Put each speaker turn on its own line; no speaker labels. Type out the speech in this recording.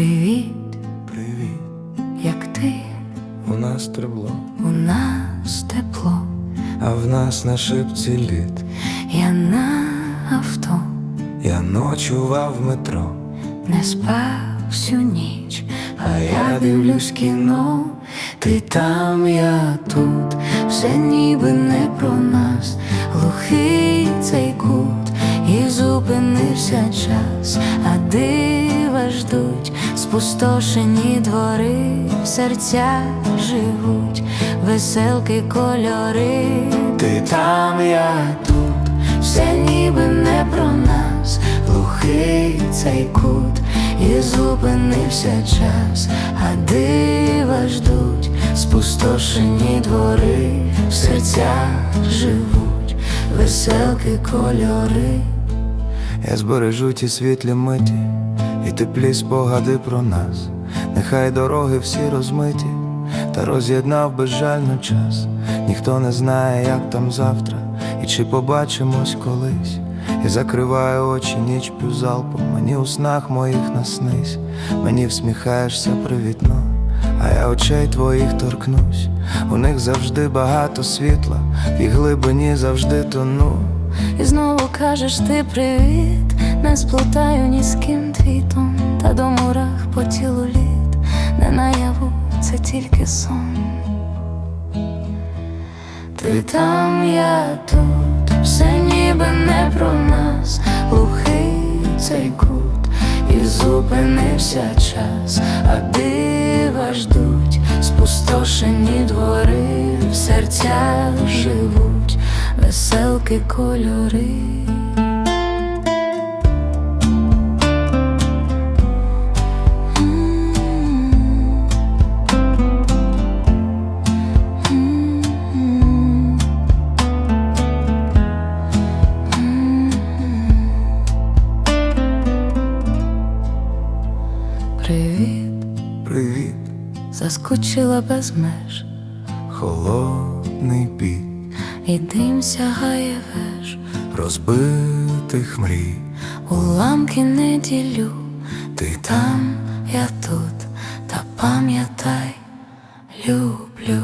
Привіт, привіт, як ти? У нас требло, у нас тепло, а в нас на шипці літ.
Я на авто,
я ночував в метро,
не спав всю ніч, а я дивлюсь кіно, ти там, я тут, все ніби не про нас, глухий цей кут, і зупинився час, а дива ждуть спустошені двори, в серця живуть, веселки кольори,
ти там, я
тут, все ніби не про нас, глухий цей кут, і зупинився час, а дива ждуть, спустошені двори, в серцях живуть, веселки кольори.
Я збережу ті світлі миті і теплі спогади про нас. Нехай дороги всі розмиті, та роз'єднав безжально час. Ніхто не знає, як там завтра, і чи побачимось колись. І закриваю очі, ніч п'ю залпом, мені у снах моїх наснись, мені всміхаєшся привітно, а я очей твоїх торкнусь. У них завжди багато світла, їх глибині завжди тону.
І знову кажеш ти привіт, не сплутаю ні з ким твій тон, та до мурах по тілу літ, не наяву, це тільки сон. Ти там, я тут, все ніби не про нас, глухий цей кут, і зупинився час, а дива ждуть, спустошені двори, в серцях живуть, веселки кольори. Привіт,
Привіт,
заскучила без меж,
холодний піт.
І дим сягає веж,
розбитих мрій.
уламки не ділю,
Ти
там я тут, та пам'ятай, люблю.